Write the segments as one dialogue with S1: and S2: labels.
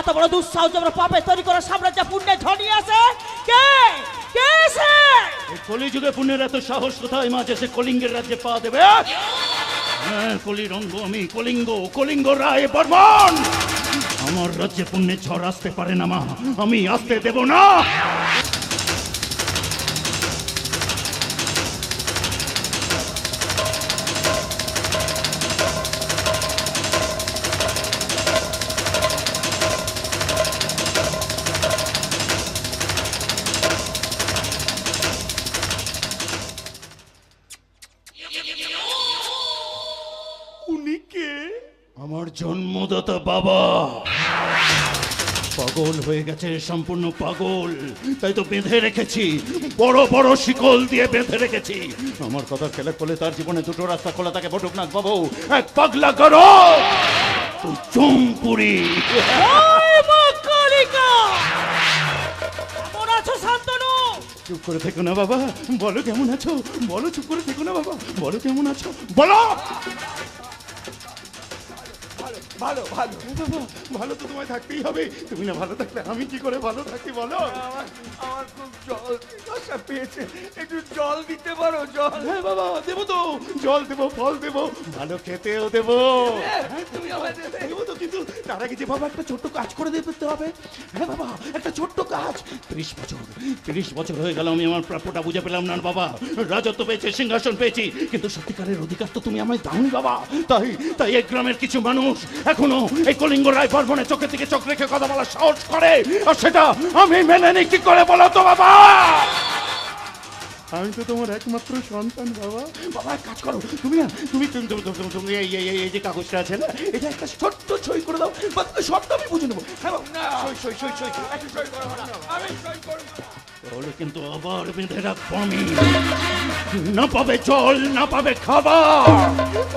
S1: এত বড় দুঃসাহস আমরা পাপে তৈরি করা সাম্রাজ্য পুণ্যে ধনী আছে? কে? কে
S2: আছে? কলিযুগে পুণ্যের এত সাহস কোথায়? মাঝে সে কলিঙ্গের রাজ্যে পা দেবে। হ্যাঁ কলিরঙ্গ আমি, কলিঙ্গ কলিঙ্গ রায় বর্মন। আমার রাজ্যে পুণ্যের ঝড় আসতে পারে না, মা। আমি আসতে দেব না। আমার জন্মদাতা বাবা। পাগল হয়ে গেছে সম্পূর্ণ পাগল। তাই তো বেঁধে রেখেছি। বড় বড় শিকল দিয়ে বেঁধে রেখেছি। আমার কথা খেলে খোলে তার জীবনে দুটো রাস্তা খোলা থাকে বটুকনাথ বাবু। এক পাগলা করো চুমপুরি চুপ করে থেকো না বাবা। বলো কেমন আছো? বলো চুপ করে থেকো না বাবা। বলো কেমন আছো? বলো!
S3: ভালো ভালো।
S2: ভালো তো তোমায় থাকতেই হবে। তুমি না ভালো থাকলে আমি কি করে ভালো থাকি বলো?
S3: আমার খুব জল পেয়েছে। একটু জল দিতে পারো জল।
S2: হ্যাঁ বাবা দেবো তো। জল দেবো ফল দেবো। ভালো খেতেও দেবো।
S3: তুমি আমাদের
S2: দেবো। তো কিন্তু তার আগে যে বাবা একটা ছোট্ট কাজ করে দিতে হবে। হ্যাঁ বাবা একটা ছোট্ট কাজ। ত্রিশ বছর তিরিশ বছর হয়ে গেল আমি আমার প্রাপ্যটা বুঝে পেলাম না বাবা। রাজত্ব পেয়েছে সিংহাসন পেয়েছি কিন্তু সত্যিকারের অধিকার তো তুমি আমায় দাওনি বাবা। তাই তাই এই গ্রামের কিছু মানুষ এখনও এই কলিঙ্গ রায় বর্মনের চোখের দিকে চোখ রেখে কথা বলার সাহস করে। আর সেটা আমি মেনে নিই কি করে বলো তো বাবা? আমি তো তোমার একমাত্র সন্তান বাবা। বাবা এক কাজ করো। তুমি না তুমি তুমি তুমি তুমি- তুমি এই এই যে কাগজটা আছে না এটা একটা ছোট্ট ছই করে দাও। সবটা আমি বুঝে নেব। হ্যাঁ
S3: না। সই সই সই সই একটু সই করো না আমি সই করব
S2: তাহলে কিন্তু আবার বেঁধে রাখব আমি। না পাবে জল না পাবে খাবার।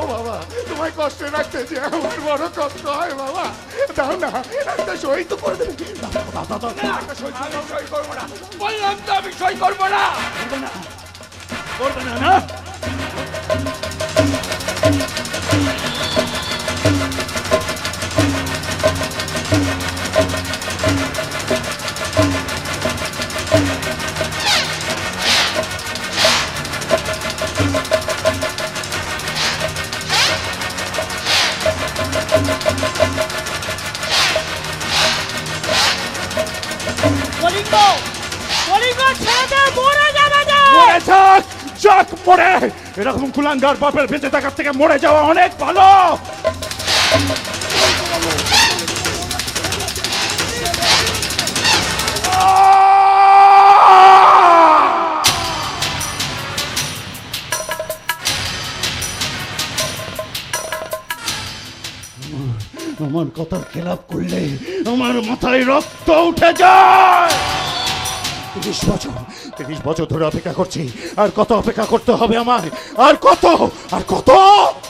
S4: ও বাবা তোমায় কষ্টে রাখতে যে আমার বড় কষ্ট হয় বাবা। দাও না একটা সই তো করে দেবে।
S3: বললাম তো আমি সই করব না।
S2: করবে না না। না
S1: কলিঙ্গ কলিঙ্গ ছেড়ে দে মরে যাবে না।
S2: মরে যাক যাক, মরে। এরকম কুলাঙ্গার বাপের বেঁচে থাকার থেকে মরে যাওয়া অনেক ভালো। আমার কথা খেলাপ করলে আমার মাথায় রক্ত উঠে যায়। তিরিশ বছর তিরিশ বছর ধরে অপেক্ষা করছি। আর কত অপেক্ষা করতে হবে আমার আর কত? আর কত?